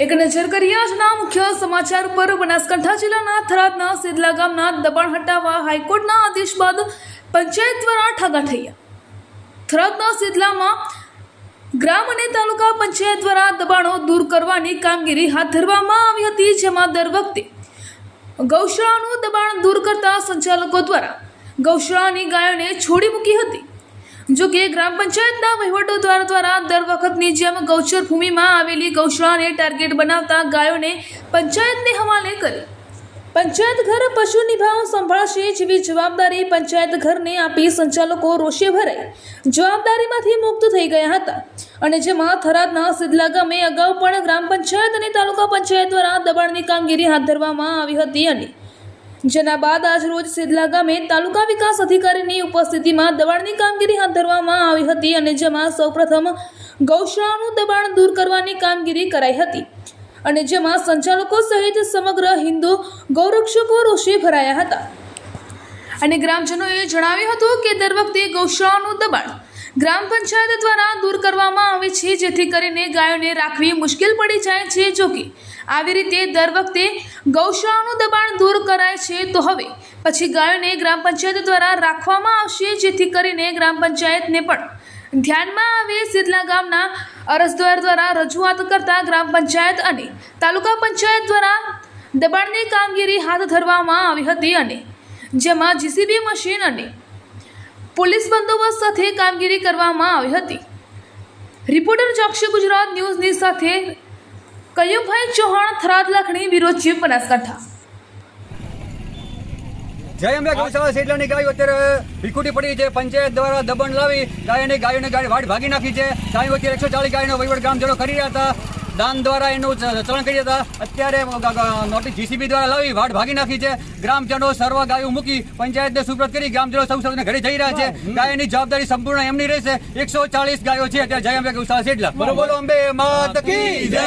એક નજર કરીએ આજના મુખ્ય સમાચાર પર. બનાસકાંઠા જિલ્લાના થરાદના સેદલા ગામના દબાણ હટાવવા હાઈકોર્ટના આદેશ બાદ પંચાયત દ્વારા ઠાગાઠૈયા થરાદના સેદલામાં ગ્રામ અને તાલુકા પંચાયત દ્વારા દબાણો દૂર કરવાની કામગીરી હાથ ધરવામાં આવી હતી, જેમાં દર વખતે ગૌશાળાનું દબાણ દૂર કરતા સંચાલકો દ્વારા ગૌશાળાની ગાયોને છોડી મૂકી હતી. જો કે ગ્રામ પંચાયતના વહીવટો દ્વારા દ્વારા દર વખતની જેમ ગૌચર ભૂમિમાં આવેલી ગૌશાળાને ટાર્ગેટ બનાવતા ગાયોને પંચાયતને હવાલે કરી. પંચાયત ઘર પશુ નિભાવ સંભાળશે જેવી જવાબદારી પંચાયત ઘરને આપી સંચાલકો રોષે ભરાઈ. જવાબદારીમાંથી મુક્ત થઈ ગયા હતા. અને જેમાં થરાદના સિદલા ગામે અગાઉ પણ ગ્રામ પંચાયત અને તાલુકા પંચાયત દ્વારા દબાણની કામગીરી હાથ ધરવામાં આવી હતી અને જેના બાદ આજ રોજ સિદલા ગામે તાલુકા વિકાસ અધિકારીની ઉપસ્થિતિમાં દબાણની કામગીરી હાથ ધરવામાં આવી હતી અને જેમાં સૌપ્રથમ ગૌશાળાનું દબાણ દૂર કરવાની કામગીરી કરાઈ હતી. અને જેમાં સંચાલકો સહિત સમગ્ર હિન્દુ ગૌરક્ષકો રોષે ભરાયા હતા. અને ગ્રામજનોએ જણાવ્યું હતું કે દર વખતે ગૌશાળાનું દબાણ ગ્રામ પંચાયત દ્વારા દૂર કરવામાં આવે છે, જેથી કરીને ગાયોને રાખવી મુશ્કેલ પડી જાય છે. જો કે આવી રીતે દર વખતે ગૌશાળાનું દબાણ દૂર કરાય છે. તો હવે, પછી ગાયોને ગ્રામ પંચાયત દ્વારા રાખવામાં આવશે, જેથી કરીને ગ્રામ પંચાયતને પણ ધ્યાનમાં આવે. સિદલા ગામના અરજદાર દ્વારા રજૂઆત કરતા ગ્રામ પંચાયત અને તાલુકા પંચાયત દ્વારા દબાણની કામગીરી હાથ ધરવામાં આવી હતી અને જેમાં જીસીબી મશીન અને પોલીસ બંદોબસ્ત સાથે કામગીરી કરવામાં આવી હતી. રિપોર્ટર ચોકસી ગુજરાત ન્યૂઝની સાથે કયુભાઈ ચૌહાણ, થરાદ, લખણી બ્યુરો ચીફ બનાસકાંઠા. જય અંબે ગૌશાળા શેટલાની ગાયો અત્યારે ભીખુટી પડી છે. પંચાયત દ્વારા દબણ લાવી ગાયને ગાયોને ગાય વાડ ભાગી નાખી છે. ગાયો અત્યારે એકસો ચાલીસ ગાયનો વહીવટ ગ્રામજનો કરી રહ્યા હતા. દાન દ્વારા એનું ચરણ ચલણ કરી હતા. અત્યારે નોટિસ જીસીબી દ્વારા લાવી વાટ ભાગી નાખી છે. ગ્રામજનો સર્વ ગાયો મૂકી પંચાયતને સુપ્રત કરી. ગ્રામજનો સૌ સૌને ઘરે જઈ રહ્યા છે. ગાયની જવાબદારી સંપૂર્ણ એમની રહેશે. એકસો ચાલીસ ગાયો છે. અત્યારે જય અંબે ગૌશાળા છે બોલો બોલો અંબે માત કી જય.